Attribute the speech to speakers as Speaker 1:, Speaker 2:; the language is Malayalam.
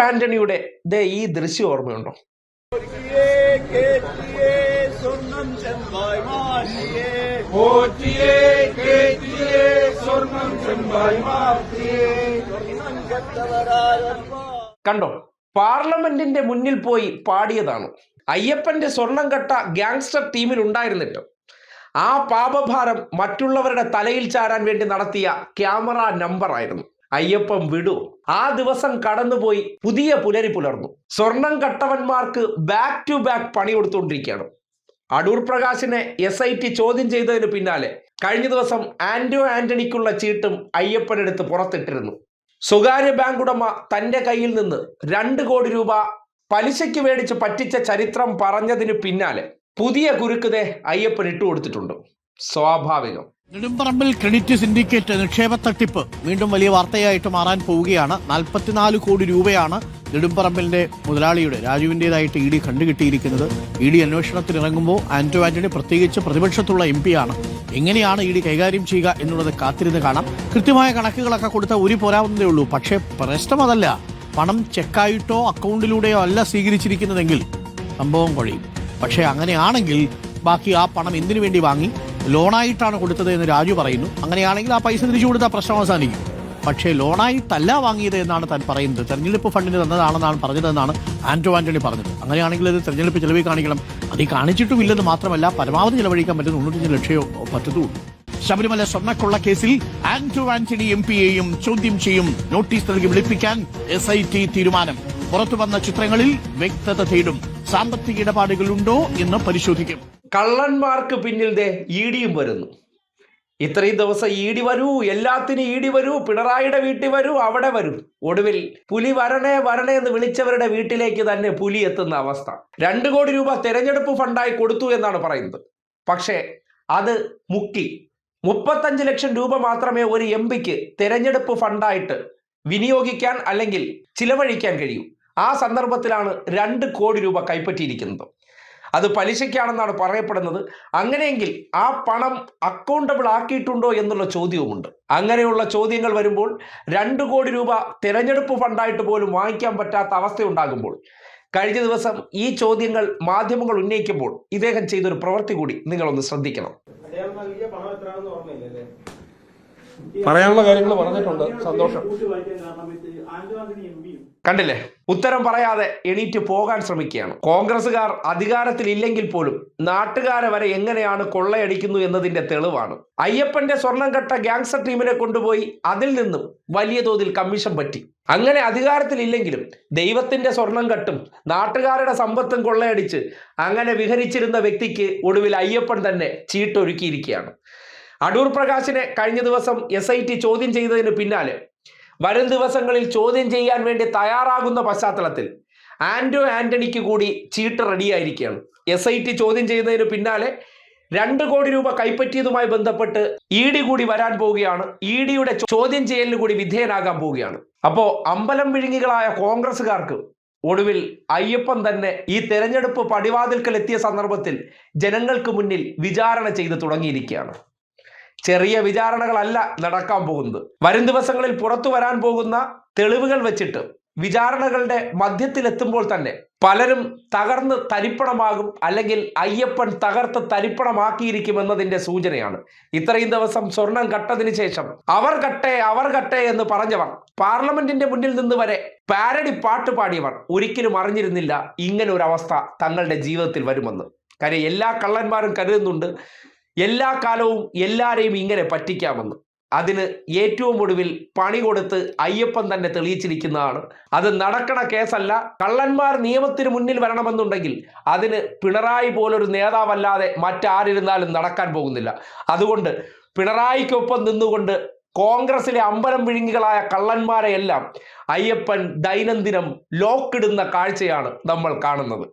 Speaker 1: ആന്റണിയുടെ ദേ ഈ ദൃശ്യം ഓർമ്മയുണ്ടോ? കണ്ടോ? പാർലമെന്റിന്റെ മുന്നിൽ പോയി പാടിയതാണ്. അയ്യപ്പന്റെ സ്വർണം കെട്ട ഗ്യാങ്സ്റ്റർ ടീമിൽ ഉണ്ടായിരുന്നിട്ട് ആ പാപഭാരം മറ്റുള്ളവരുടെ തലയിൽ ചാരാൻ വേണ്ടി നടത്തിയ ക്യാമറ നമ്പർ ആയിരുന്നു അയ്യപ്പൻ വിടു. ആ ദിവസം കടന്നുപോയി പുതിയ പുലരി പുലർന്നു. സ്വർണം കട്ടവന്മാർക്ക് ബാക്ക് ടു ബാക്ക് പണി കൊടുത്തുകൊണ്ടിരിക്കുകയാണ് അടൂർ പ്രകാശിനെ എസ് ഐ ടി ചോദ്യം ചെയ്തതിന് പിന്നാലെ കഴിഞ്ഞ ദിവസം ആന്റോ ആന്റണിക്കുള്ള ചീട്ടും അയ്യപ്പനെടുത്ത് പുറത്തിട്ടിരുന്നു. സ്വകാര്യ ബാങ്ക് ഉടമ തന്റെ കയ്യിൽ നിന്ന് രണ്ട് കോടി രൂപ പലിശയ്ക്ക് മേടിച്ച് പറ്റിച്ച ചരിത്രം പറഞ്ഞതിന് പിന്നാലെ പുതിയ കുരുക്കുതെ അയ്യപ്പൻ ഇട്ടുകൊടുത്തിട്ടുണ്ട്. സ്വാഭാവികം.
Speaker 2: നെടുമ്പറമ്പിൽ ക്രെഡിറ്റ് സിൻഡിക്കേറ്റ് നിക്ഷേപ തട്ടിപ്പ് വീണ്ടും വലിയ വാർത്തയായിട്ട് മാറാൻ പോവുകയാണ്. നാൽപ്പത്തിനാല് കോടി രൂപയാണ് നെടുമ്പറമ്പിലിന്റെ മുതലാളിയുടെ രാജുവിന്റെതായിട്ട് ഇ ഡി കണ്ടുകിട്ടിയിരിക്കുന്നത്. ഇ ഡി അന്വേഷണത്തിൽ ഇറങ്ങുമ്പോൾ ആന്റോ ആന്റണി പ്രത്യേകിച്ച് പ്രതിപക്ഷത്തുള്ള എം ആണ്. എങ്ങനെയാണ് ഇ ഡി കൈകാര്യം ചെയ്യുക എന്നുള്ളത് കാത്തിരുന്ന് കാണാം. കൃത്യമായ കണക്കുകളൊക്കെ കൊടുത്ത ഒരു പോരാവുന്നതേ ഉള്ളൂ. പക്ഷേ പ്രശ്നം അതല്ല. പണം ചെക്കായിട്ടോ അക്കൗണ്ടിലൂടെയോ അല്ല സ്വീകരിച്ചിരിക്കുന്നതെങ്കിൽ സംഭവം കൊഴിയും. പക്ഷേ അങ്ങനെയാണെങ്കിൽ ബാക്കി ആ പണം എന്തിനു വേണ്ടി വാങ്ങി? ലോണായിട്ടാണ് കൊടുത്തത് എന്ന് രാജു പറയുന്നു. അങ്ങനെയാണെങ്കിൽ ആ പൈസ തിരിച്ചു കൊടുത്താൽ പ്രശ്നം അവസാനിക്കും. പക്ഷേ ലോണായിട്ടല്ല വാങ്ങിയത് എന്നാണ് താൻ പറയുന്നത്. തെരഞ്ഞെടുപ്പ് ഫണ്ടിന് തന്നതാണെന്നാണ് പറഞ്ഞതെന്നാണ് ആന്റോ ആന്റണി പറഞ്ഞത്. അങ്ങനെയാണെങ്കിൽ അത് തെരഞ്ഞെടുപ്പ് ചെലവിൽ കാണിക്കണം. അത് കാണിച്ചിട്ടുമില്ലെന്ന് മാത്രമല്ല പരമാവധി ചിലവഴിക്കാൻ പറ്റുന്ന തൊണ്ണൂറ്റഞ്ച് ലക്ഷയോ പറ്റത്തുള്ളൂ. ശബരിമല സ്വർണക്കൊള്ള കേസിൽ ആന്റോ ആന്റണി എം പിയെയും ചോദ്യം ചെയ്യും. നോട്ടീസ് നൽകി വിളിപ്പിക്കാൻ എസ് ഐ ടി തീരുമാനം. പുറത്തു വന്ന ചിത്രങ്ങളിൽ വ്യക്തത തേടും. സാമ്പത്തിക ഇടപാടുകളുണ്ടോ എന്ന് പരിശോധിക്കും.
Speaker 1: കള്ളന്മാർക്ക് പിന്നിൽ ദേ ഈടിയും വരുന്നു. ഇത്രയും ദിവസം ഈടി വരൂ എല്ലാത്തിനും ഈടി വരൂ പിണറായിയുടെ വീട്ടിൽ വരൂ അവിടെ വരൂ. ഒടുവിൽ പുലി വരണേ വരണേ എന്ന് വിളിച്ചവരുടെ വീട്ടിലേക്ക് തന്നെ പുലി എത്തുന്ന അവസ്ഥ. രണ്ട് കോടി രൂപ തെരഞ്ഞെടുപ്പ് ഫണ്ടായി കൊടുത്തു എന്നാണ് പറയുന്നത്. പക്ഷേ അത് മുക്കി. മുപ്പത്തഞ്ച് ലക്ഷം രൂപ മാത്രമേ ഒരു എം പിക്ക് തെരഞ്ഞെടുപ്പ് ഫണ്ടായിട്ട് വിനിയോഗിക്കാൻ അല്ലെങ്കിൽ ചിലവഴിക്കാൻ കഴിയൂ. ആ സന്ദർഭത്തിലാണ് രണ്ട് കോടി രൂപ കൈപ്പറ്റിയിരിക്കുന്നത്. അത് പലിശയ്ക്കാണെന്നാണ് പറയപ്പെടുന്നത്. അങ്ങനെയെങ്കിൽ ആ പണം അക്കൗണ്ടബിൾ ആക്കിയിട്ടുണ്ടോ എന്നുള്ള ചോദ്യവുമുണ്ട്. അങ്ങനെയുള്ള ചോദ്യങ്ങൾ വരുമ്പോൾ രണ്ട് കോടി രൂപ തിരഞ്ഞെടുപ്പ് ഫണ്ടായിട്ട് പോലും വാങ്ങിക്കാൻ പറ്റാത്ത അവസ്ഥയുണ്ടാകുമ്പോൾ കഴിഞ്ഞ ദിവസം ഈ ചോദ്യങ്ങൾ മാധ്യമങ്ങൾ ഉന്നയിക്കുമ്പോൾ ഇദ്ദേഹം ചെയ്തൊരു പ്രവൃത്തി കൂടി നിങ്ങളൊന്ന് ശ്രദ്ധിക്കണം. പറയാനുള്ള കാര്യങ്ങൾ പറഞ്ഞിട്ടുണ്ട്. സന്തോഷം. കണ്ടില്ലേ? ഉത്തരം പറയാതെ എണീറ്റ് പോകാൻ ശ്രമിക്കുകയാണ്. കോൺഗ്രസുകാർ അധികാരത്തിൽ ഇല്ലെങ്കിൽ പോലും നാട്ടുകാരെ വരെ എങ്ങനെയാണ് കൊള്ളയടിക്കുന്നു എന്നതിന്റെ തെളിവാണ്. അയ്യപ്പന്റെ സ്വർണം കെട്ട ഗ്യാങ്സ്റ്റർ ടീമിനെ കൊണ്ടുപോയി അതിൽ നിന്നും വലിയ തോതിൽ കമ്മീഷൻ പറ്റി. അങ്ങനെ അധികാരത്തിൽ ഇല്ലെങ്കിലും ദൈവത്തിന്റെ സ്വർണം കെട്ടും നാട്ടുകാരുടെ സമ്പത്തും കൊള്ളയടിച്ച് അങ്ങനെ വിഹരിച്ചിരുന്ന വ്യക്തിക്ക് ഒടുവിൽ അയ്യപ്പൻ തന്നെ ചീട്ടൊരുക്കിയിരിക്കുകയാണ്. അടൂർ പ്രകാശിനെ കഴിഞ്ഞ ദിവസം എസ് ഐ ടി ചോദ്യം ചെയ്തതിന് പിന്നാലെ വരും ദിവസങ്ങളിൽ ചോദ്യം ചെയ്യാൻ വേണ്ടി തയ്യാറാകുന്ന പശ്ചാത്തലത്തിൽ ആന്റോ ആന്റണിക്ക് കൂടി ചീട്ട് റെഡിയായിരിക്കുകയാണ്. എസ് ഐ ടി ചോദ്യം ചെയ്യുന്നതിന് പിന്നാലെ രണ്ട് കോടി രൂപ കൈപ്പറ്റിയതുമായി ബന്ധപ്പെട്ട് ഇ ഡി കൂടി വരാൻ പോവുകയാണ്. ഇ ഡിയുടെ ചോദ്യം ചെയ്യലിന് കൂടി വിധേയനാകാൻ പോവുകയാണ്. അപ്പോ അമ്പലം വിഴുങ്ങികളായ കോൺഗ്രസ്സുകാർക്ക് ഒടുവിൽ അയ്യപ്പൻ തന്നെ ഈ തെരഞ്ഞെടുപ്പ് പടിവാതിൽക്കൽ എത്തിയ സന്ദർഭത്തിൽ ജനങ്ങൾക്ക് മുന്നിൽ വിചാരണ ചെയ്ത് തുടങ്ങിയിരിക്കുകയാണ്. ചെറിയ വിചാരണകളല്ല നടക്കാൻ പോകുന്നത്. വരും ദിവസങ്ങളിൽ പുറത്തു വരാൻ പോകുന്ന തെളിവുകൾ വെച്ചിട്ട് വിചാരണകളുടെ മധ്യത്തിലെത്തുമ്പോൾ തന്നെ പലരും തകർന്ന് തരിപ്പണമാകും അല്ലെങ്കിൽ അയ്യപ്പൻ തകർത്ത് തരിപ്പണമാക്കിയിരിക്കും എന്നതിന്റെ സൂചനയാണ്. ഇത്രയും ദിവസം സ്വർണം കട്ടതിന് ശേഷം അവർ കട്ടെ അവർ കട്ടെ എന്ന് പറഞ്ഞവർ പാർലമെന്റിന്റെ മുന്നിൽ നിന്ന് വരെ പാരഡി പാട്ട് പാടിയവർ ഒരിക്കലും അറിഞ്ഞിരുന്നില്ല ഇങ്ങനെ ഒരു അവസ്ഥ തങ്ങളുടെ ജീവിതത്തിൽ വരുമെന്ന്. കാര്യം എല്ലാ കള്ളന്മാരും കരുതുന്നുണ്ട് എല്ലാ കാലവും എല്ലാരെയും ഇങ്ങനെ പറ്റിക്കാമെന്ന് അതിന് ഏറ്റവും ഒടുവിൽ പണി കൊടുത്ത് അയ്യപ്പൻ തന്നെ തെളിയിച്ചിരിക്കുന്നതാണ്. അത് നടക്കണ കേസല്ല. കള്ളന്മാർ നിയമത്തിന് മുന്നിൽ വരണമെന്നുണ്ടെങ്കിൽ അതിന് പിണറായി പോലൊരു നേതാവല്ലാതെ മറ്റാരിരുന്നാലും നടക്കാൻ പോകുന്നില്ല. അതുകൊണ്ട് പിണറായിക്കൊപ്പം നിന്നുകൊണ്ട് കോൺഗ്രസിലെ അമ്പലം വിഴുങ്ങികളായ കള്ളന്മാരെയെല്ലാം അയ്യപ്പൻ ദൈനംദിനം ലോക്കിടുന്ന കാഴ്ചയാണ് നമ്മൾ കാണുന്നത്.